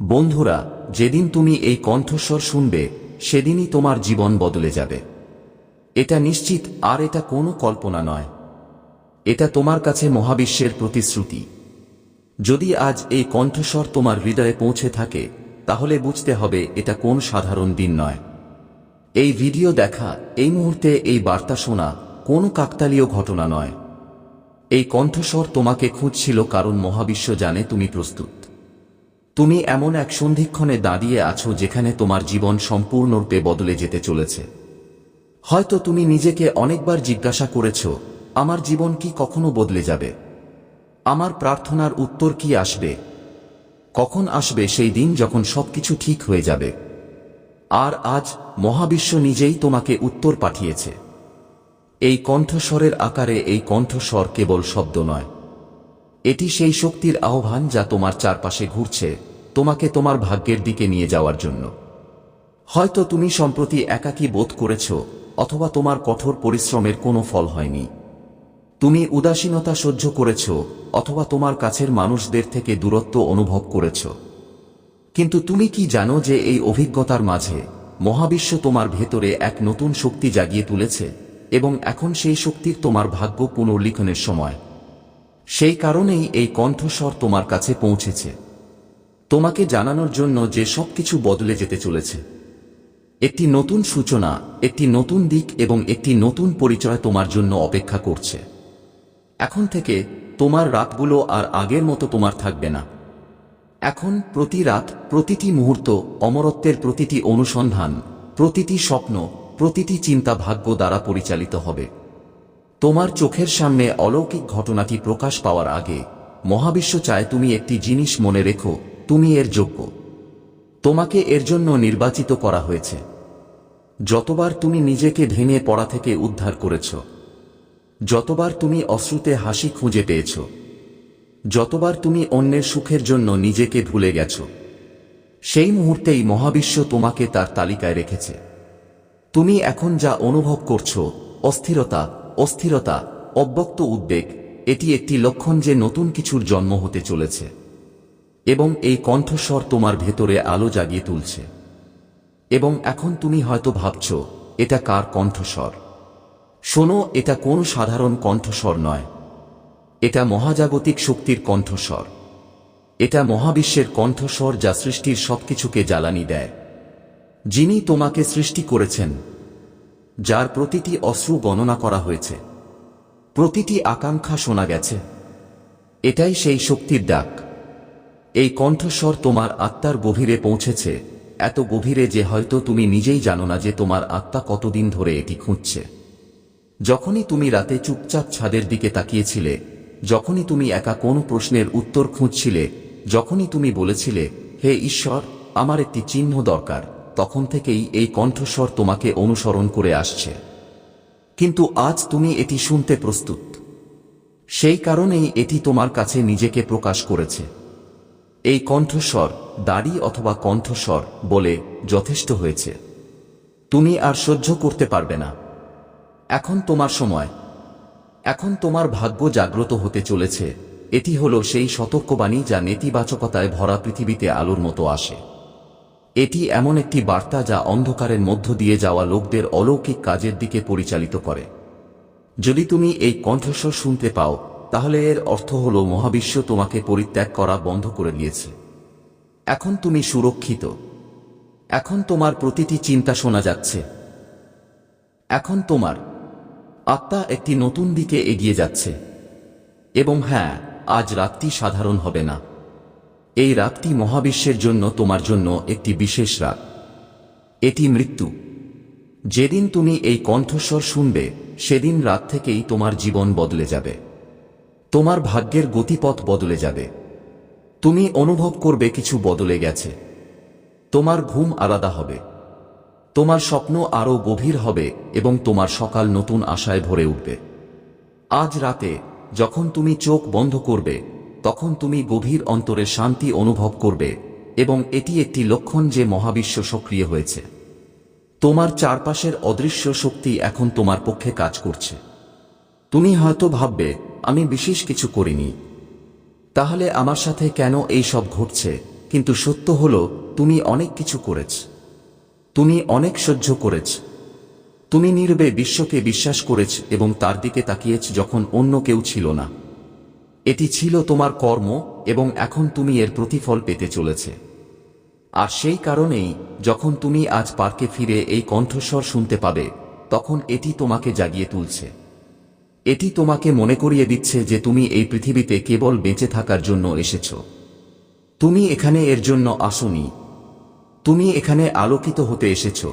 বন্ধুরা, যেদিন তুমি এই কণ্ঠস্বর শুনবে, সেদিনই তোমার জীবন বদলে যাবে। এটা নিশ্চিত, আর এটা কোনো কল্পনা নয়। এটা তোমার কাছে মহাবিশ্বের প্রতিশ্রুতি। যদি আজ এই কণ্ঠস্বর তোমার হৃদয়ে পৌঁছে থাকে, তাহলে বুঝতে হবে এটা কোন সাধারণ দিন নয়। এই ভিডিও দেখা, এই মুহূর্তে এই বার্তা শোনা, কোনো কাকতালীয় ঘটনা নয়। এই কণ্ঠস্বর তোমাকে খুঁজছিল কারণ মহাবিশ্ব জানে তুমি প্রস্তুত। তুমি এমন এক সন্ধিক্ষণে দাঁড়িয়ে আছো যেখানে তোমার জীবন সম্পূর্ণরূপে বদলে যেতে চলেছে। হয়তো তুমি নিজেকে অনেকবার জিজ্ঞাসা করেছ, আমার জীবন কি কখনো বদলে যাবে? আমার প্রার্থনার উত্তর কি আসবে? কখন আসবে সেই দিন যখন সবকিছু ঠিক হয়ে যাবে? আর আজ মহাবিশ্ব নিজেই তোমাকে উত্তর পাঠিয়েছে। এই কণ্ঠস্বরের আকারে এই কণ্ঠস্বর কেবল শব্দ নয়। এটি সেই শক্তির আহ্বান যা তোমার চারপাশে ঘুরছে, তোমাকে তোমার ভাগ্যের দিকে নিয়ে যাওয়ার জন্য। হয়তো তুমি সম্প্রতি একাকী বোধ করেছ, অথবা তোমার কঠোর পরিশ্রমের কোনো ফল হয়নি। তুমি উদাসীনতা সহ্য করেছ, অথবা তোমার কাছের মানুষদের থেকে দূরত্ব অনুভব করেছ। কিন্তু তুমি কি জানো যে এই অভিজ্ঞতার মাঝে মহাবিশ্ব তোমার ভেতরে এক নতুন শক্তি জাগিয়ে তুলেছে, এবং এখন সেই শক্তির তোমার ভাগ্য পুনর্লিখনের সময়। সেই কারণেই এই কণ্ঠস্বর তোমার কাছে পৌঁছেছে। তোমাকে জানানোর জন্য যে সব কিছু বদলে যেতে চলেছে। একটি নতুন সূচনা, একটি নতুন দিক এবং একটি নতুন পরিচয় তোমার জন্য অপেক্ষা করছে। এখন থেকে তোমার রাতগুলো আর আগের মতো তোমার থাকবে না। এখন প্রতি রাত, প্রতিটি মুহূর্ত, অমরত্বের প্রতিটি অনুসন্ধান, প্রতিটি স্বপ্ন, প্রতিটি চিন্তা ভাগ্য দ্বারা পরিচালিত হবে। তোমার চোখের সামনে অলৌকিক ঘটনাটি প্রকাশ পাওয়ার আগে, মহাবিশ্ব চায় তুমি একটি জিনিস মনে রেখো, তুমি এর যোগ্য। তোমাকে এর জন্য নির্বাচিত করা হয়েছে। যতবার তুমি নিজেকে ভেঙে পড়া থেকে উদ্ধার করেছ, যতবার তুমি অশ্রুতে হাসি খুঁজে পেয়েছ, যতবার তুমি অন্যের সুখের জন্য নিজেকে ভুলে গেছ, সেই মুহূর্তেই মহাবিশ্ব তোমাকে তার তালিকায় রেখেছে। তুমি এখন যা অনুভব করছ, অস্থিরতা অস্থিরতা, অব্যক্ত উদ্বেগ, এটি একটি লক্ষণ যে নতুন কিছুর জন্ম হতে চলেছে। এবং এই কণ্ঠস্বর তোমার ভেতরে আলো জাগিয়ে তুলছে। এবং এখন তুমি হয়তো ভাবছ, এটা কার কণ্ঠস্বর? শোনো, এটা কোন সাধারণ কণ্ঠস্বর নয়। এটা মহাজাগতিক শক্তির কণ্ঠস্বর। এটা মহাবিশ্বের কণ্ঠস্বর যা সৃষ্টির সবকিছুকে জ্বালানি দেয়। যিনি তোমাকে সৃষ্টি করেছেন যার প্রতিটি অশ্রু গণনা করা হয়েছে। প্রতিটি আকাঙ্ক্ষা শোনা গেছে। এটাই সেই শক্তির ডাক। এই কণ্ঠস্বর তোমার আত্মার গভীরে পৌঁছেছে, এত গভীরে যে হয়তো তুমি নিজেই জানো না যে তোমার আত্মা কতদিন ধরে এটি খুঁজছে। যখনই তুমি রাতে চুপচাপ ছাদের দিকে তাকিয়েছিলে, যখনই তুমি একা কোনো প্রশ্নের উত্তর খুঁজছিলে, যখনই তুমি বলেছিলে, হে ঈশ্বর, আমার একটি চিহ্ন দরকার। তখন থেকেই এই কণ্ঠস্বর তোমাকে অনুসরণ করে আসছে। কিন্তু আজ তুমি এটি শুনতে প্রস্তুত। সেই কারণেই এটি তোমার কাছে নিজেকে প্রকাশ করেছে। এই কণ্ঠস্বর, দাড়ি অথবা কণ্ঠস্বর বলে যথেষ্ট হয়েছে। তুমি আর সহ্য করতে পারবে না। এখন তোমার সময়। এখন তোমার ভাগ্য জাগ্রত হতে চলেছে। এটি হলো সেই সতর্কবাণী যা নেতিবাচকতায় ভরা পৃথিবীতে আলোর মতো আসে। এটি এমন একটি বার্তা যা অন্ধকারের মধ্য দিয়ে যাওয়া লোকদের অলৌকিক কাজের দিকে পরিচালিত করে। যদি তুমি এই কণ্ঠস্বর শুনতে পাও, তাহলে এর অর্থ হল মহাবিশ্ব তোমাকে পরিত্যাগ করা বন্ধ করে দিয়েছে। এখন তুমি সুরক্ষিত। এখন তোমার প্রতিটি চিন্তা শোনা যাচ্ছে। এখন তোমার আত্মা একটি নতুন দিকে এগিয়ে যাচ্ছে। এবং হ্যাঁ আজ রাতটি সাধারণ হবে না। এই রাতটি মহাবিশ্বের জন্য তোমার জন্য একটি বিশেষ রাত। এটি মৃত্যু। যেদিন তুমি এই কণ্ঠস্বর শুনবে, সেদিন রাত থেকেই তোমার জীবন বদলে যাবে। তোমার ভাগ্যের গতিপথ বদলে যাবে। তুমি অনুভব করবে কিছু বদলে গেছে। তোমার ঘুম আলাদা হবে। তোমার স্বপ্ন আরও গভীর হবে এবং তোমার সকাল নতুন আশায় ভরে উঠবে। আজ রাতে, যখন তুমি চোখ বন্ধ করবে তখন তুমি গভীর অন্তরে শান্তি অনুভব করবে এবং এটি একটি লক্ষণ যে মহাবিশ্ব সক্রিয় হয়েছে। তোমার চারপাশের অদৃশ্য শক্তি এখন তোমার পক্ষে কাজ করছে। তুমি হয়তো ভাববে, আমি বিশেষ কিছু করিনি। তাহলে আমার সাথে কেন এই সব ঘটছে? কিন্তু সত্য হলো, তুমি অনেক কিছু করেছ। তুমি অনেক সহ্য করেছ। তুমি নীরবে বিশ্বকে বিশ্বাস করেছ এবং তার দিকে তাকিয়েছ যখন অন্য কেউ ছিল না। এটি ছিল তোমার কর্ম এবং এখন তুমি এর প্রতিফল পেতে চলেছে। আর সেই কারণেই, যখন তুমি আজ পার্কে ফিরে এই কণ্ঠস্বর শুনতে পাবে, তখন এটি তোমাকে জাগিয়ে তুলছে। এটি তোমাকে মনে করিয়ে দিচ্ছে যে তুমি এই পৃথিবীতে কেবল বেঁচে থাকার জন্য এসেছ। তুমি এখানে এর জন্য আসনি। তুমি এখানে আলোকিত হতে এসেছ।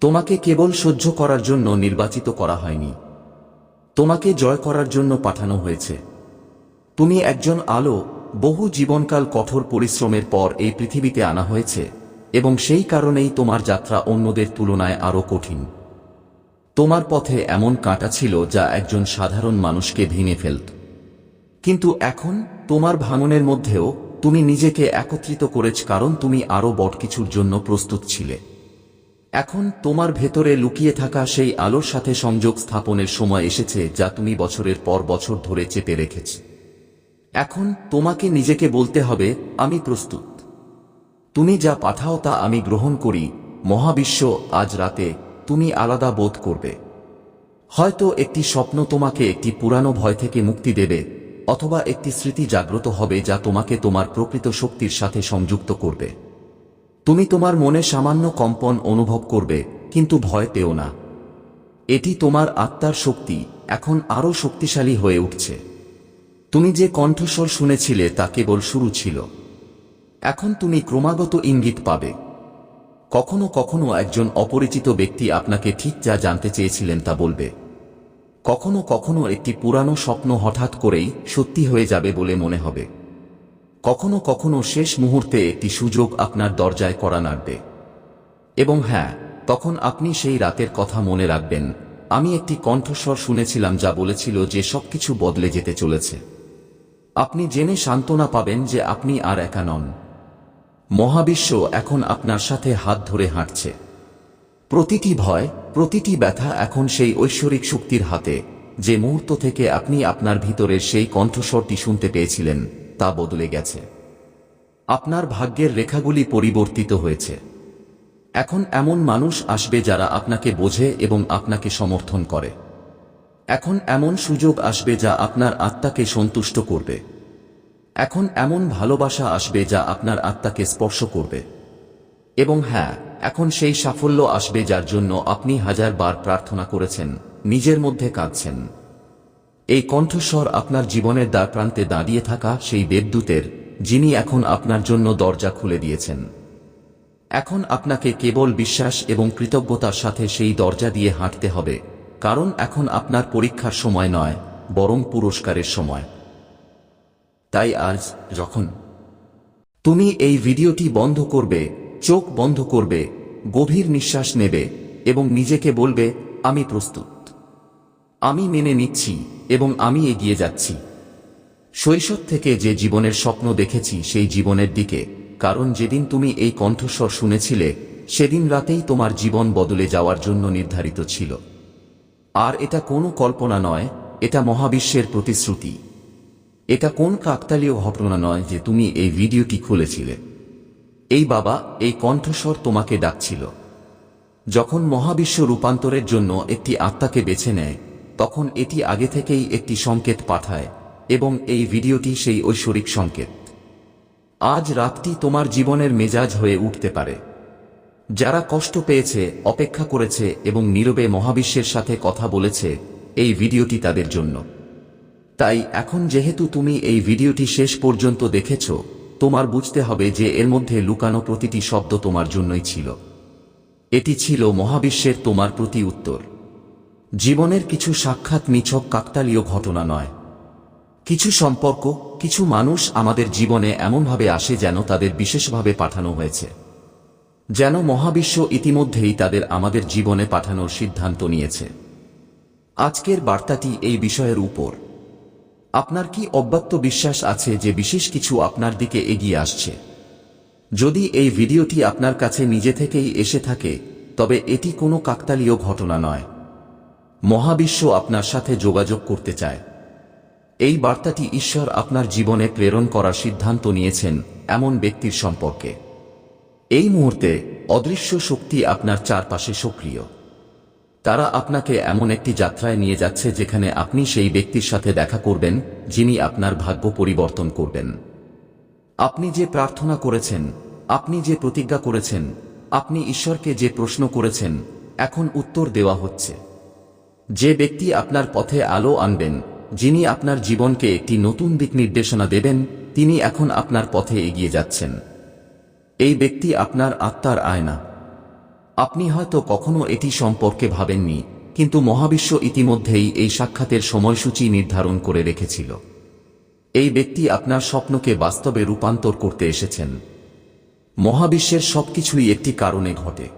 তোমাকে কেবল সহ্য করার জন্য নির্বাচিত করা হয়নি। তোমাকে জয় করার জন্য পাঠানো হয়েছে। তুমি একজন আলো, বহু জীবনকাল কঠোর পরিশ্রমের পর এই পৃথিবীতে আনা হয়েছে, এবং সেই কারণেই তোমার যাত্রা অন্যদের তুলনায় আরও কঠিন। তোমার পথে এমন কাঁটা ছিল যা একজন সাধারণ মানুষকে ভেঙে ফেলত। কিন্তু এখন, তোমার ভাঙনের মধ্যেও, তুমি নিজেকে একত্রিত করেছ কারণ তুমি আরও বড় কিছুর জন্য প্রস্তুত ছিলে। এখন, তোমার ভেতরে লুকিয়ে থাকা সেই আলোর সাথে সংযোগ স্থাপনের সময় এসেছে যা তুমি বছরের পর বছর ধরে চেপে রেখেছ। এখন তোমাকে নিজেকে বলতে হবে, আমি প্রস্তুত। তুমি যা পাঠাও তা আমি গ্রহণ করি, মহাবিশ্ব আজ রাতে তুমি আলাদা বোধ করবে। হয়তো একটি স্বপ্ন তোমাকে একটি পুরানো ভয় থেকে মুক্তি দেবে, অথবা একটি স্মৃতি জাগ্রত হবে যা তোমাকে তোমার প্রকৃত শক্তির সাথে সংযুক্ত করবে। তুমি তোমার মনে সামান্য কম্পন অনুভব করবে, কিন্তু ভয় পেও না। এটি তোমার আত্মার শক্তি, এখন আরও শক্তিশালী হয়ে উঠছে। তুমি যে কণ্ঠস্বর শুনেছিলে তা কেবল শুরু ছিল। এখন তুমি ক্রমাগত ইঙ্গিত পাবে। কখনো কখনো একজন অপরিচিত ব্যক্তি আপনাকে ঠিক যা জানতে চেয়েছিলেন তা বলবে। কখনো কখনো একটি পুরানো স্বপ্ন হঠাৎ করেই সত্যি হয়ে যাবে বলে মনে হবে। কখনো কখনো শেষ মুহূর্তে একটি সুযোগ আপনার দরজায় করা নাড়বে। এবং হ্যাঁ তখন আপনি সেই রাতের কথা মনে রাখবেন, আমি একটি কণ্ঠস্বর শুনেছিলাম যা বলেছিল যে সবকিছু বদলে যেতে চলেছে। আপনি জেনে সান্ত্বনা পাবেন যে আপনি আর একা নন। মহাবিশ্ব এখন আপনার সাথে হাত ধরে হাঁটছে। প্রতিটি ভয়, প্রতিটি ব্যথা এখন সেই ঐশ্বরিক শক্তির হাতে, যে মুহূর্ত থেকে আপনি আপনার ভিতরের সেই কণ্ঠস্বরটি শুনতে পেয়েছিলেন, তা বদলে গেছে। আপনার ভাগ্যের রেখাগুলি পরিবর্তিত হয়েছে। এখন এমন মানুষ আসবে যারা আপনাকে বোঝে এবং আপনাকে সমর্থন করে। এখন এমন সুযোগ আসবে যা আপনার আত্মাকে সন্তুষ্ট করবে। এখন এমন ভালোবাসা আসবে যা আপনার আত্মাকে স্পর্শ করবে। এবং হ্যাঁ এখন সেই সাফল্য আসবে যার জন্য আপনি হাজার বার প্রার্থনা করেছেন, নিজের মধ্যে কাঁদছেন। এই কণ্ঠস্বর আপনার জীবনের দ্বার প্রান্তে দাঁড়িয়ে থাকা সেই দেবদূতের যিনি এখন আপনার জন্য দরজা খুলে দিয়েছেন। এখন আপনাকে কেবল বিশ্বাস এবং কৃতজ্ঞতার সাথে সেই দরজা দিয়ে হাঁটতে হবে। কারণ এখন আপনার পরীক্ষার সময় নয়, বরং পুরস্কারের সময়। তাই আজ যখন তুমি এই ভিডিওটি বন্ধ করবে, চোখ বন্ধ করবে, গভীর নিঃশ্বাস নেবে এবং নিজেকে বলবে, আমি প্রস্তুত। আমি মেনে নিচ্ছি এবং আমি এগিয়ে যাচ্ছি। শৈশব থেকে যে জীবনের স্বপ্ন দেখেছি সেই জীবনের দিকে, কারণ যেদিন তুমি এই কণ্ঠস্বর শুনেছিলে, সেদিন রাতেই তোমার জীবন বদলে যাওয়ার জন্য নির্ধারিত ছিল। আর এটা কোনো কল্পনা নয়, এটা মহাবিশ্বের প্রতিশ্রুতি। এটা কোন কাকতালীয় ঘটনা নয় যে তুমি এই ভিডিওটি খুলেছিলে। এই বাবা এই কণ্ঠস্বর তোমাকে ডাকছিল। যখন মহাবিশ্ব রূপান্তরের জন্য একটি আত্মাকে বেছে নেয়, তখন এটি আগে থেকেই একটি সংকেত পাঠায় এবং এই ভিডিওটি সেই ঐশ্বরিক সংকেত। আজ রাতটি তোমার জীবনের মেজাজ হয়ে উঠতে পারে। যারা কষ্ট পেয়েছে, অপেক্ষা করেছে এবং নীরবে মহাবিশ্বের সাথে কথা বলেছে, এই ভিডিওটি তাদের জন্য। তাই এখন যেহেতু তুমি এই ভিডিওটি শেষ পর্যন্ত দেখেছ, তোমার বুঝতে হবে যে এর মধ্যে লুকানো প্রতিটি শব্দ তোমার জন্যই ছিল। এটি ছিল মহাবিশ্বের তোমার প্রতি উত্তর। জীবনের কিছু সাক্ষাৎ নিছক কাকতালীয় ঘটনা নয়। কিছু সম্পর্ক, কিছু মানুষ আমাদের জীবনে এমনভাবে আসে যেন তাদের বিশেষভাবে পাঠানো হয়েছে। যেন মহাবিশ্ব ইতিমধ্যেই তাদের আমাদের জীবনে পাঠানোর সিদ্ধান্ত নিয়েছে। আজকের বার্তাটি এই বিষয়ের উপর। আপনার কি অব্যক্ত বিশ্বাস আছে যে বিশেষ কিছু আপনার দিকে এগিয়ে আসছে? যদি এই ভিডিওটি আপনার কাছে নিজে থেকেই এসে থাকে, তবে এটি কোনো কাকতালীয় ঘটনা নয়। মহাবিশ্ব আপনার সাথে যোগাযোগ করতে চায়। এই বার্তাটি ঈশ্বর আপনার জীবনে প্রেরণ করার সিদ্ধান্ত নিয়েছেন এমন ব্যক্তির সম্পর্কে। এই মুহূর্তে অদৃশ্য শক্তি আপনার চারপাশে সক্রিয়। তারা আপনাকে এমন একটি যাত্রায় নিয়ে যাচ্ছে যেখানে আপনি সেই ব্যক্তির সাথে দেখা করবেন, যিনি আপনার ভাগ্য পরিবর্তন করবেন। আপনি যে প্রার্থনা করেছেন, আপনি যে প্রতিজ্ঞা করেছেন, আপনি ঈশ্বরকে যে প্রশ্ন করেছেন, এখন উত্তর দেওয়া হচ্ছে। যে ব্যক্তি আপনার পথে আলো আনবেন, যিনি আপনার জীবনকে একটি নতুন দিক নির্দেশনা দেবেন, তিনি এখন আপনার পথে এগিয়ে যাচ্ছেন। এই ব্যক্তি আপনার আত্মার আয়না। আপনি হয়তো কখনো এটি সম্পর্কে ভাবেননি, কিন্তু মহাবিশ্ব ইতিমধ্যেই এই সাক্ষাতের সময়সূচি নির্ধারণ করে রেখেছিল। এই ব্যক্তি আপনার স্বপ্নকে বাস্তবে রূপান্তর করতে এসেছেন। মহাবিশ্বের সবকিছুই একটি কারণে ঘটে।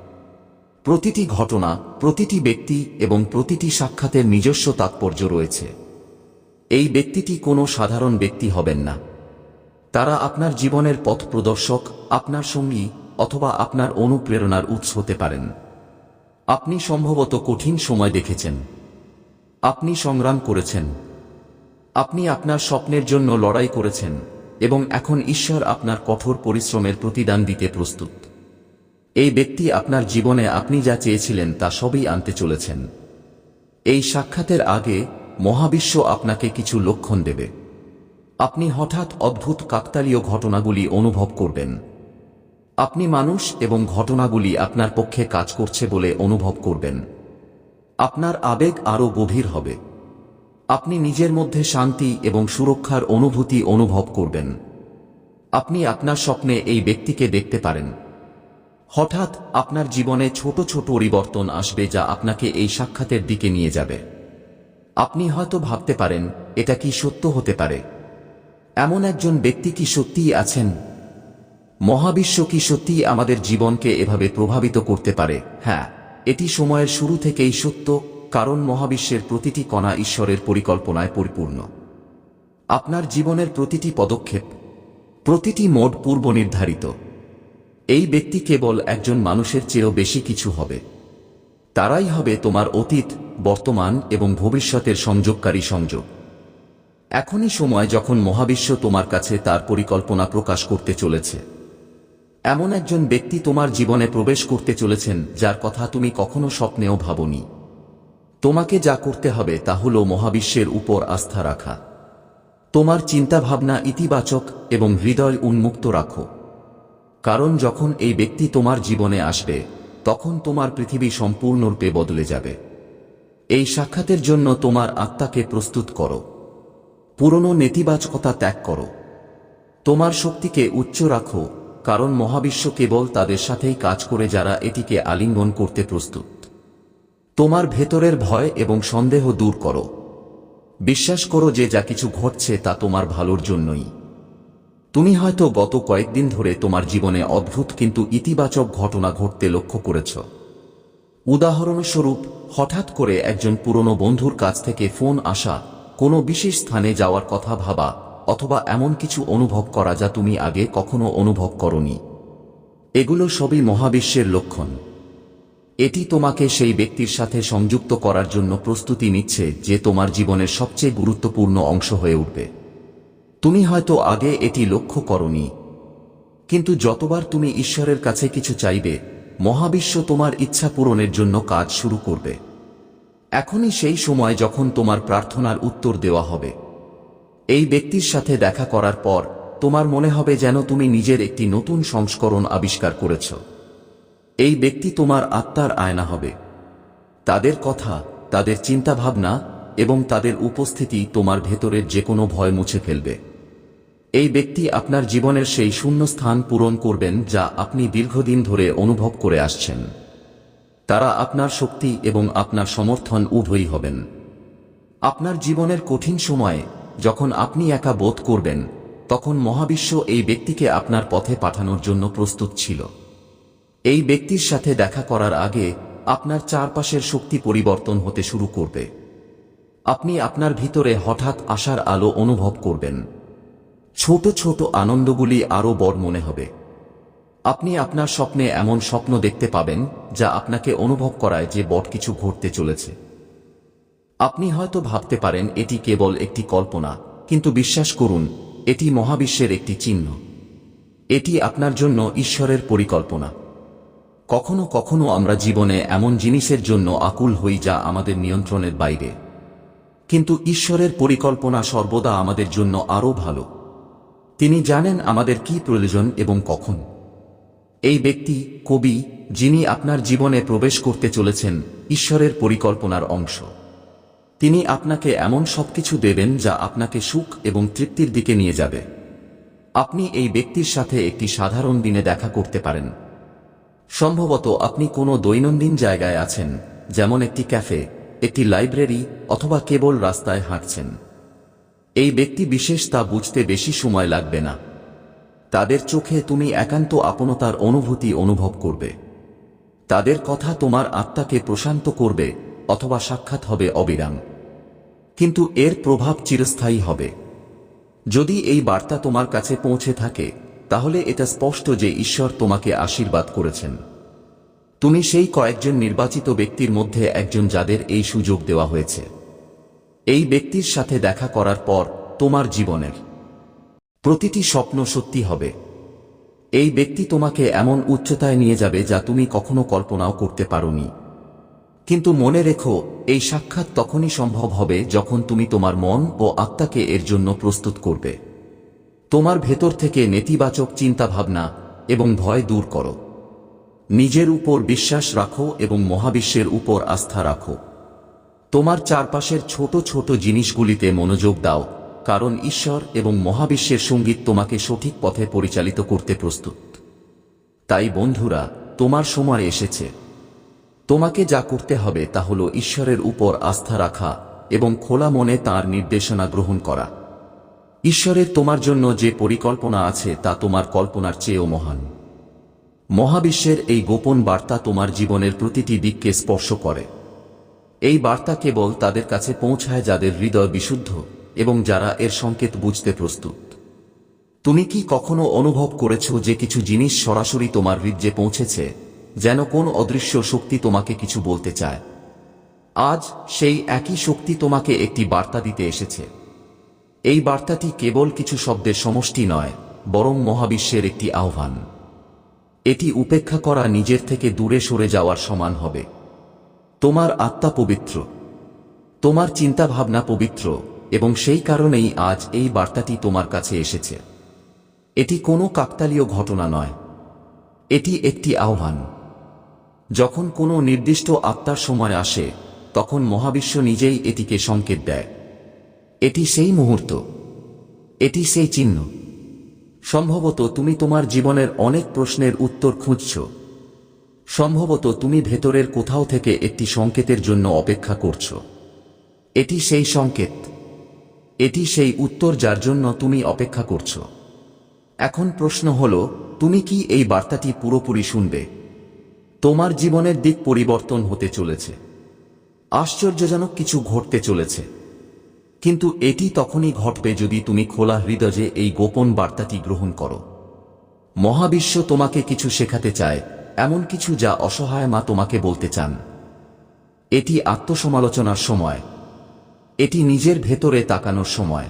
প্রতিটি ঘটনা, প্রতিটি ব্যক্তি এবং প্রতিটি সাক্ষাতের নিজস্ব তাৎপর্য রয়েছে। এই ব্যক্তিটি কোনো সাধারণ ব্যক্তি হবেন না। তারা আপনার জীবনের পথ প্রদর্শক, আপনার সঙ্গী, অথবা আপনার অনুপ্রেরণার উৎস হতে পারেন। আপনি সম্ভবত কঠিন সময় দেখেছেন। আপনি সংগ্রাম করেছেন। আপনি আপনার স্বপ্নের জন্য লড়াই করেছেন, এবং এখন ঈশ্বর আপনার কঠোর পরিশ্রমের প্রতিদান দিতে প্রস্তুত। এই ব্যক্তি আপনার জীবনে আপনি যা চেয়েছিলেন তা সবই আনতে চলেছেন। এই সাক্ষাতের আগে মহাবিশ্ব আপনাকে কিছু লক্ষণ দেবে। আপনি হঠাৎ অদ্ভুত কাকতালীয় ঘটনাগুলি অনুভব করবেন। আপনি মানুষ এবং ঘটনাগুলি আপনার পক্ষে কাজ করছে বলে অনুভব করবেন। আপনার আবেগ আরও গভীর হবে। আপনি নিজের মধ্যে শান্তি এবং সুরক্ষার অনুভূতি অনুভব করবেন। আপনি আপনার স্বপ্নে এই ব্যক্তিকে দেখতে পারেন। হঠাৎ আপনার জীবনে ছোট ছোট পরিবর্তন আসবে যা আপনাকে এই সাক্ষাতের দিকে নিয়ে যাবে। আপনি হয়তো ভাবতে পারেন, এটা কি সত্য হতে পারে? এমন একজন ব্যক্তি কি সত্যিই আছেন? মহাবিশ্ব কি সত্যিই আমাদের জীবনকে এভাবে প্রভাবিত করতে পারে? হ্যাঁ এটি সময়ের শুরু থেকেই সত্য, কারণ মহাবিশ্বের প্রতিটি কণা ঈশ্বরের পরিকল্পনায় পরিপূর্ণ। আপনার জীবনের প্রতিটি পদক্ষেপ, প্রতিটি মোড পূর্ব নির্ধারিত এই ব্যক্তি কেবল একজন মানুষের চেয়েও বেশি কিছু হবে। তারাই হবে তোমার অতীত, বর্তমান এবং ভবিষ্যতের সংযোগকারী সংযোগ। এখনই সময় যখন মহাবিশ্ব তোমার কাছে তার পরিকল্পনা প্রকাশ করতে চলেছে। এমন একজন ব্যক্তি তোমার জীবনে প্রবেশ করতে চলেছেন, যার কথা তুমি কখনো স্বপ্নেও ভাবনি। তোমাকে যা করতে হবে তা হল মহাবিশ্বের উপর আস্থা রাখা। তোমার চিন্তাভাবনা ইতিবাচক এবং হৃদয় উন্মুক্ত রাখো। কারণ যখন এই ব্যক্তি তোমার জীবনে আসবে, তখন তোমার পৃথিবী সম্পূর্ণরূপে বদলে যাবে। এই সাক্ষাতের জন্য তোমার আত্মাকে প্রস্তুত করো। পুরনো নেতিবাচকতা ত্যাগ করো। তোমার শক্তিকে উচ্চ রাখো, কারণ মহাবিশ্ব কেবল তাদের সাথেই কাজ করে যারা এটিকে আলিঙ্গন করতে প্রস্তুত। তোমার ভেতরের ভয় এবং সন্দেহ দূর করো। বিশ্বাস করো যে যা কিছু ঘটছে তা তোমার ভালোর জন্যই। তুমি হয়তো গত কয়েকদিন ধরে তোমার জীবনে অদ্ভুত কিন্তু ইতিবাচক ঘটনা ঘটতে লক্ষ্য করেছ। উদাহরণস্বরূপ, হঠাৎ করে একজন পুরনো বন্ধুর কাছ থেকে ফোন আসা কোনো বিশেষ স্থানে যাওয়ার কথা ভাবা অথবা এমন কিছু অনুভব করা যা তুমি আগে কখনো অনুভব করনি। এগুলো সবই মহাবিশ্বের লক্ষণ। এটি তোমাকে সেই ব্যক্তির সাথে সংযুক্ত করার জন্য প্রস্তুতি নিচ্ছে যে তোমার জীবনের সবচেয়ে গুরুত্বপূর্ণ অংশ হয়ে উঠবে। তুমি হয়তো আগে এটি লক্ষ্য করনি। কিন্তু যতবার তুমি ঈশ্বরের কাছে কিছু চাইবে, মহাবিশ্ব তোমার ইচ্ছা পূরণের জন্য কাজ শুরু করবে। এখনই সেই সময় যখন তোমার প্রার্থনার উত্তর দেওয়া হবে। এই ব্যক্তির সাথে দেখা করার পর, তোমার মনে হবে যেন তুমি নিজের একটি নতুন সংস্করণ আবিষ্কার করেছ। এই ব্যক্তি তোমার আত্মার আয়না হবে। তাদের কথা, তাদের চিন্তাভাবনা এবং তাদের উপস্থিতি তোমার ভেতরের যে কোনো ভয় মুছে ফেলবে। এই ব্যক্তি আপনার জীবনের সেই শূন্য স্থান পূরণ করবেন যা আপনি দীর্ঘদিন ধরে অনুভব করে আসছেন। তারা আপনার শক্তি এবং আপনার সমর্থন উভয়ই হবেন। আপনার জীবনের কঠিন সময়ে, যখন আপনি একা বোধ করবেন, তখন মহাবিশ্ব এই ব্যক্তিকে আপনার পথে পাঠানোর জন্য প্রস্তুত ছিল। এই ব্যক্তির সাথে দেখা করার আগে আপনার চারপাশের শক্তি পরিবর্তন হতে শুরু করবে। আপনি আপনার ভিতরে হঠাৎ আসার আলো অনুভব করবেন। ছোট ছোট আনন্দগুলি আরও বড় মনে হবে। আপনি আপনার স্বপ্নে এমন স্বপ্ন দেখতে পাবেন, যা আপনাকে অনুভব করায় যে বট কিছু ঘটতে চলেছে। আপনি হয়তো ভাবতে পারেন, এটি কেবল একটি কল্পনা, কিন্তু বিশ্বাস করুন, এটি মহাবিশ্বের একটি চিহ্ন। এটি আপনার জন্য ঈশ্বরের পরিকল্পনা। কখনো কখনো আমরা জীবনে এমন জিনিসের জন্য আকুল হই যা আমাদের নিয়ন্ত্রণের বাইরে। কিন্তু ঈশ্বরের পরিকল্পনা সর্বদা আমাদের জন্য আরও ভালো। তিনি জানেন আমাদের কি প্রয়োজন এবং কখন। এই ব্যক্তি, কবি, যিনি আপনার জীবনে প্রবেশ করতে চলেছেন, ঈশ্বরের পরিকল্পনার অংশ। তিনি আপনাকে এমন সবকিছু দেবেন যা আপনাকে সুখ এবং তৃপ্তির দিকে নিয়ে যাবে। আপনি এই ব্যক্তির সাথে একটি সাধারণ দিনে দেখা করতে পারেন। সম্ভবত আপনি কোনো দৈনন্দিন জায়গায় আছেন, যেমন একটি ক্যাফে, একটি লাইব্রেরি, অথবা কেবল রাস্তায় হাঁটছেন। এই ব্যক্তি বিশেষ তা বুঝতে বেশি সময় লাগবে না। তাদের চোখে তুমি একান্ত আপনতার অনুভূতি অনুভব করবে। তাদের কথা তোমার আত্মাকে প্রশান্ত করবে অথবা সাক্ষাৎ হবে অবিরাম। কিন্তু এর প্রভাব চিরস্থায়ী হবে। যদি এই বার্তা তোমার কাছে পৌঁছে থাকে, তাহলে এটা স্পষ্ট যে ঈশ্বর তোমাকে আশীর্বাদ করেছেন। তুমি সেই কয়েকজন নির্বাচিত ব্যক্তির মধ্যে একজন যাদের এই সুযোগ দেওয়া হয়েছে। এই ব্যক্তির সাথে দেখা করার পর তোমার জীবনের প্রতিটি স্বপ্ন সত্যি হবে। এই ব্যক্তি তোমাকে এমন উচ্চতায় নিয়ে যাবে যা তুমি কখনো কল্পনাও করতে পারোনি। কিন্তু মনে রেখো, এই সাক্ষাৎ তখনই সম্ভব হবে যখন তুমি তোমার মন ও আত্মাকে এর জন্য প্রস্তুত করবে। তোমার ভেতর থেকে নেতিবাচক চিন্তাভাবনা এবং ভয় দূর করো। নিজের উপর বিশ্বাস রাখো এবং মহাবিশ্বের উপর আস্থা রাখো। তোমার চারপাশের ছোট ছোট জিনিসগুলিতে মনোযোগ দাও। কারণ ঈশ্বর এবং মহাবিশ্বের সংগীত তোমাকে সঠিক পথে পরিচালিত করতে প্রস্তুত। তাই বন্ধুরা, তোমার সময় এসেছে। তোমাকে যা করতে হবে তা হল ঈশ্বরের উপর আস্থা রাখা এবং খোলা মনে তার নির্দেশনা গ্রহণ করা। ঈশ্বরের তোমার জন্য যে পরিকল্পনা আছে তা তোমার কল্পনার চেয়েও মহান। মহাবিশ্বের এই গোপন বার্তা তোমার জীবনের প্রতিটি দিককে স্পর্শ করে। এই বার্তা কেবল তাদের কাছে পৌঁছায় যাদের হৃদয় বিশুদ্ধ। এবং যারা এর সংকেত বুঝতে প্রস্তুত। তুমি কি কখনো অনুভব করেছ যে কিছু জিনিস সরাসরি তোমার হৃদয়ে পৌঁছেছে, যেন কোন অদৃশ্য শক্তি তোমাকে কিছু বলতে চায়? আজ সেই একই শক্তি তোমাকে একটি বার্তা দিতে এসেছে। এই বার্তাটি কেবল কিছু শব্দের সমষ্টি নয়, বরং মহাবিশ্বের একটি আহ্বান। এটি উপেক্ষা করা নিজের থেকে দূরে সরে যাওয়ার সমান হবে। তোমার আত্মা পবিত্র। তোমার চিন্তাভাবনা পবিত্র। এবং সেই কারণেই আজ এই বার্তাটি তোমার কাছে এসেছে। এটি কোনো কাকতালীয় ঘটনা নয়। এটি একটি আহ্বান। যখন কোনো নির্দিষ্ট আত্মার সময় আসে, তখন মহাবিশ্ব নিজেই এটিকে সংকেত দেয়। এটি সেই মুহূর্ত। এটি সেই চিহ্ন। সম্ভবত তুমি তোমার জীবনের অনেক প্রশ্নের উত্তর খুঁজছ। সম্ভবত তুমি ভেতরের কোথাও থেকে একটি সংকেতের জন্য অপেক্ষা করছ। এটি সেই সংকেত। এটি সেই উত্তর যার জন্য তুমি অপেক্ষা করছ। এখন প্রশ্ন হল, তুমি কি এই বার্তাটি পুরোপুরি শুনবে? তোমার জীবনের দিক পরিবর্তন হতে চলেছে। আশ্চর্যজনক কিছু ঘটতে চলেছে। কিন্তু এটি তখনই ঘটবে যদি তুমি খোলা হৃদয়ে এই গোপন বার্তাটি গ্রহণ করো। মহাবিশ্ব তোমাকে কিছু শেখাতে চায়, এমন কিছু যা অসহায় মা তোমাকে বলতে চান। এটি আত্মসমালোচনার সময়। এটি নিজের ভেতরে তাকানোর সময়।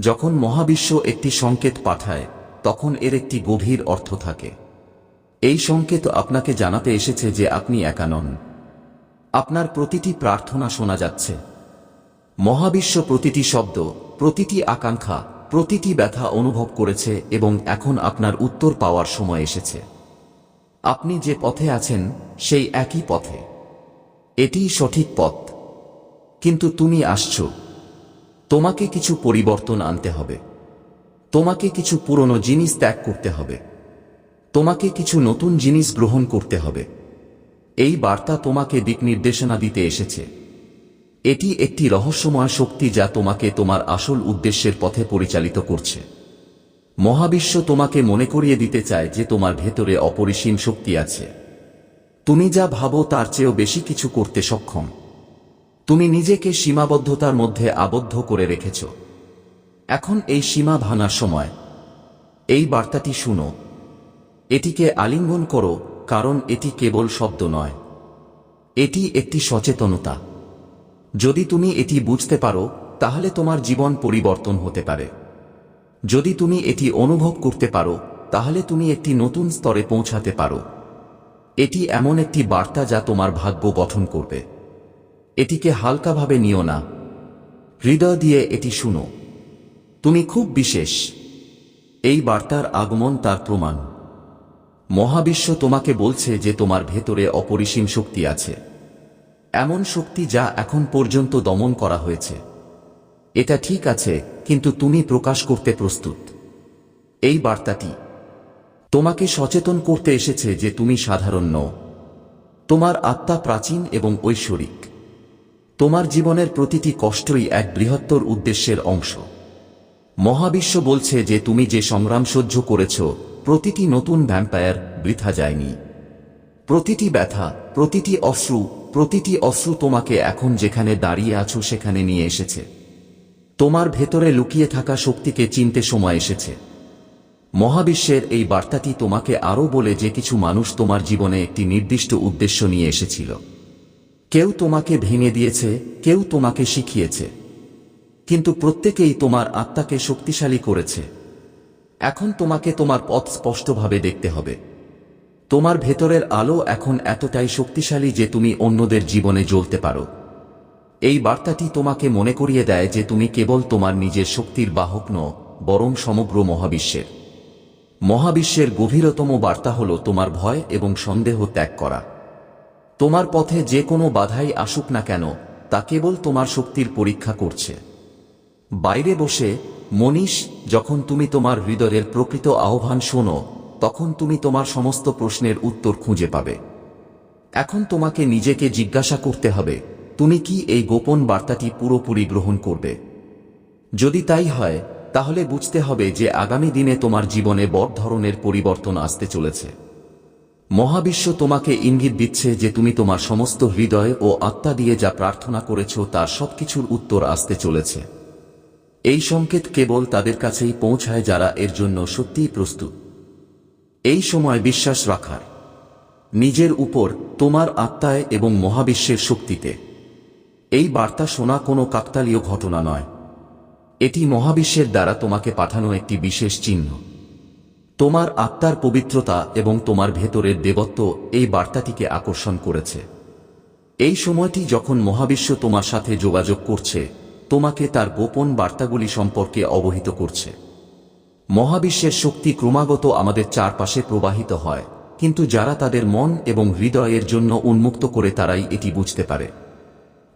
যখন মহাবিশ্ব একটি সংকেত পাঠায়, তখন এর একটি গভীর অর্থ থাকে। এই সংকেত আপনাকে জানাতে এসেছে যে আপনি একা নন। আপনার প্রতিটি প্রার্থনা শোনা যাচ্ছে। মহাবিশ্ব প্রতিটি শব্দ, প্রতিটি আকাঙ্ক্ষা, প্রতিটি ব্যথা অনুভব করেছে এবং এখন আপনার উত্তর পাওয়ার সময় এসেছে। আপনি যে পথে আছেন, সেই একই পথে। এটিই সঠিক পথ। কিন্তু তুমি আসছো। তোমাকে কিছু পরিবর্তন আনতে হবে। তোমাকে কিছু পুরনো জিনিস ত্যাগ করতে হবে। তোমাকে কিছু নতুন জিনিস গ্রহণ করতে হবে। এই বার্তা তোমাকে দিক নির্দেশনা দিতে এসেছে। এটি একটি রহস্যময় শক্তি যা তোমাকে তোমার আসল উদ্দেশ্যের পথে পরিচালিত করছে। মহাবিশ্ব তোমাকে মনে করিয়ে দিতে চায় যে তোমার ভেতরে অপরিসীম শক্তি আছে। তুমি যা ভাবো তার চেয়েও বেশি কিছু করতে সক্ষম। তুমি নিজেকে সীমাবদ্ধতার মধ্যে আবদ্ধ করে রেখেছ। এখন এই সীমা ভাঙার সময়। এই বার্তাটি শুনো। এটিকে আলিঙ্গন করো, কারণ এটি কেবল শব্দ নয়। এটি একটি সচেতনতা। যদি তুমি এটি বুঝতে পারো, তাহলে তোমার জীবন পরিবর্তন হতে পারে। যদি তুমি এটি অনুভব করতে পারো, তাহলে তুমি একটি নতুন স্তরে পৌঁছাতে পারো। এটি এমন একটি বার্তা যা তোমার ভাগ্য গঠন করবে। এটিকে হালকাভাবে নিও না। হৃদয় দিয়ে এটি শুনো। তুমি খুব বিশেষ। এই বার্তার আগমন তার প্রমাণ। মহাবিশ্ব তোমাকে বলছে যে তোমার ভেতরে অপরিসীম শক্তি আছে। এমন শক্তি যা এখন পর্যন্ত দমন করা হয়েছে। এটা ঠিক আছে, কিন্তু তুমি প্রকাশ করতে প্রস্তুত। এই বার্তাটি তোমাকে সচেতন করতে এসেছে যে তুমি সাধারণ নও। তোমার আত্মা প্রাচীন এবং ঐশ্বরিক। তোমার জীবনের প্রতিটি কষ্টই এক বৃহত্তর উদ্দেশ্যের অংশ। মহাবিশ্ব বলছে যে তুমি যে সংগ্রাম সহ্য করেছ, প্রতিটি নতুন ভ্যাম্পায়ার বৃথা যায়নি। প্রতিটি ব্যথা, প্রতিটি অশ্রু প্রতিটি অশ্রু তোমাকে এখন যেখানে দাঁড়িয়ে আছো সেখানে নিয়ে এসেছে। তোমার ভেতরে লুকিয়ে থাকা শক্তিকে চিনতে সময় এসেছে। মহাবিশ্বের এই বার্তাটি তোমাকে আরও বলে যে কিছু মানুষ তোমার জীবনে একটি নির্দিষ্ট উদ্দেশ্য নিয়ে এসেছিল। কেউ তোমাকে ভেঙে দিয়েছে, কেউ তোমাকে শিখিয়েছে। কিন্তু প্রত্যেকেই তোমার আত্মাকে শক্তিশালী করেছে। এখন তোমাকে তোমার পথ স্পষ্টভাবে দেখতে হবে। তোমার ভেতরের আলো এখন এতটাই শক্তিশালী যে তুমি অন্যদের জীবনে জ্বলতে পারো। এই বার্তাটি তোমাকে মনে করিয়ে দেয় যে তুমি কেবল তোমার নিজের শক্তির বাহক নও, বরং সমগ্র মহাবিশ্বের। মহাবিশ্বের গভীরতম বার্তা হল তোমার ভয় এবং সন্দেহ ত্যাগ করা। তোমার পথে যে কোনো বাধাই আসুক না কেন, তা কেবল তোমার শক্তির পরীক্ষা করছে। বাইরে বসে, মনীষ, যখন তুমি তোমার হৃদয়ের প্রকৃত আহ্বান শোনো, তখন তুমি তোমার সমস্ত প্রশ্নের উত্তর খুঁজে পাবে। এখন তোমাকে নিজেকে জিজ্ঞাসা করতে হবে, তুমি কি এই গোপন বার্তাটি পুরোপুরি গ্রহণ করবে? যদি তাই হয়, তাহলে বুঝতে হবে যে আগামী দিনে তোমার জীবনে বড় ধরনের পরিবর্তন আসতে চলেছে। মহাবিশ্ব তোমাকে ইঙ্গিত দিচ্ছে যে তুমি তোমার সমস্ত হৃদয় ও আত্মা দিয়ে যা প্রার্থনা করেছ তার সবকিছুর উত্তর আসতে চলেছে। এই সংকেত কেবল তাদের কাছেই পৌঁছায় যারা এর জন্য সত্যিই প্রস্তুত। এই সময় বিশ্বাস রাখার, নিজের উপর, তোমার আত্মায় এবং মহাবিশ্বের শক্তিতে। এই বার্তা শোনা কোনো কাকতালীয় ঘটনা নয়। এটি মহাবিশ্বের দ্বারা তোমাকে পাঠানো একটি বিশেষ চিহ্ন। তোমার আত্মার পবিত্রতা এবং তোমার ভেতরের দেবত্ব এই বার্তাটিকে আকর্ষণ করেছে। এই সময়টি যখন মহাবিশ্ব তোমার সাথে যোগাযোগ করছে, তোমাকে তার গোপন বার্তাগুলি সম্পর্কে অবহিত করছে। মহাবিশ্বের শক্তি ক্রমাগত আমাদের চারপাশে প্রবাহিত হয়, কিন্তু যারা তাদের মন এবং হৃদয়ের জন্য উন্মুক্ত করে তারাই এটি বুঝতে পারে।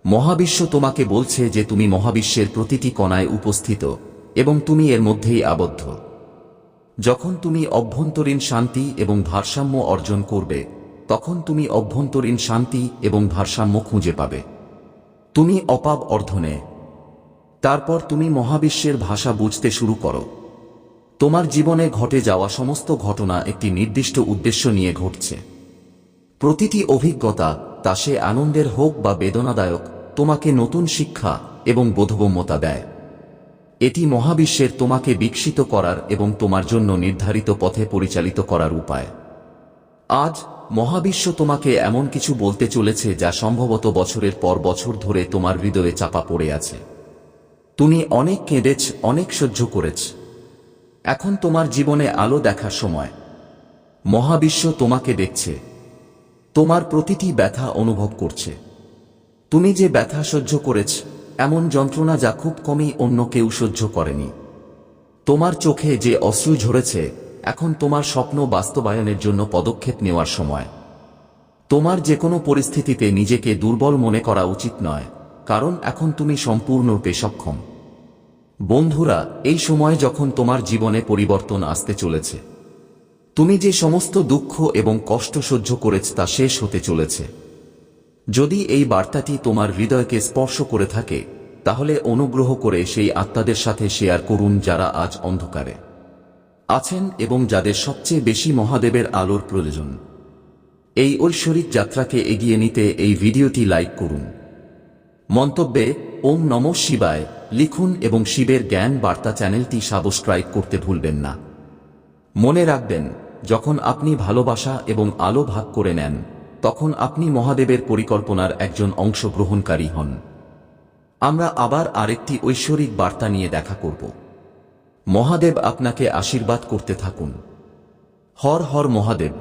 মহাবিশ্ব তোমাকে বলছে যে তুমি মহাবিশ্বের প্রতিটি কণায় উপস্থিত এবং তুমি এর মধ্যেই আবদ্ধ। যখন তুমি অভ্যন্তরীণ শান্তি এবং ভারসাম্য অর্জন করবে, তখন তুমি অভ্যন্তরীণ শান্তি এবং ভারসাম্য খুঁজে পাবে। তুমি অপাব অর্ধনে। তারপর তুমি মহাবিশ্বের ভাষা বুঝতে শুরু করো। তোমার জীবনে ঘটে যাওয়া সমস্ত ঘটনা একটি নির্দিষ্ট উদ্দেশ্য নিয়ে ঘটছে। প্রতিটি অভিজ্ঞতা, তা সে আনন্দের হোক বা বেদনাদায়ক, তোমাকে নতুন শিক্ষা এবং বোধগম্যতা দেয়। এটি মহাবিশ্বের তোমাকে বিকশিত করার এবং তোমার জন্য নির্ধারিত পথে পরিচালিত করার উপায়। আজ, মহাবিশ্ব তোমাকে এমন কিছু বলতে চলেছে যা সম্ভবত বছরের পর বছর ধরে তোমার হৃদয়ে চাপা পড়ে আছে। তুমি অনেক কেঁদেছ, অনেক সহ্য করেছ। এখন তোমার জীবনে আলো দেখার সময়। মহাবিশ্ব তোমাকে দেখছে। তোমার প্রতিটি ব্যথা অনুভব করছে। তুমি যে ব্যথা সহ্য করেছ এমন যন্ত্রণা যা খুব কমই অন্য কেউ সহ্য করেনি। তোমার চোখে যে অশ্রু ঝরেছে, এখন তোমার স্বপ্ন বাস্তবায়নের জন্য পদক্ষেপ নেওয়ার সময়। তোমার যে কোনো পরিস্থিতিতে নিজেকে দুর্বল মনে করা উচিত নয়, কারণ এখন তুমি সম্পূর্ণরূপে সক্ষম। বন্ধুরা, এই সময় যখন তোমার জীবনে পরিবর্তন আসতে চলেছে, তুমি যে সমস্ত দুঃখ এবং কষ্ট সহ্য করেছ তা শেষ হতে চলেছে। যদি এই বার্তাটি তোমার হৃদয়কে স্পর্শ করে থাকে, তাহলে অনুগ্রহ করে সেই আত্মাদের সাথে শেয়ার করুন যারা আজ অন্ধকারে আছেন এবং যাদের সবচেয়ে বেশি মহাদেবের আলোর প্রয়োজন। এই ঐশ্বরিক যাত্রাকে এগিয়ে নিতে এই ভিডিওটি লাইক করুন। মন্তব্যে, ওম নম শিবায়, লিখুন এবং শিবের জ্ঞান বার্তা চ্যানেলটি সাবস্ক্রাইব করতে ভুলবেন না। মনে রাখবেন, যখন আপনি ভালোবাসা এবং আলো ভাগ করে নেন তখন আপনি মহাদেবের পরিকল্পনার একজন অংশগ্রহণকারী হন। আমরা আবার আরেকটি ঐশ্বরিক বার্তা নিয়ে দেখা করব। মহাদেব আপনাকে আশীর্বাদ করতে থাকুন। হর হর মহাদেব।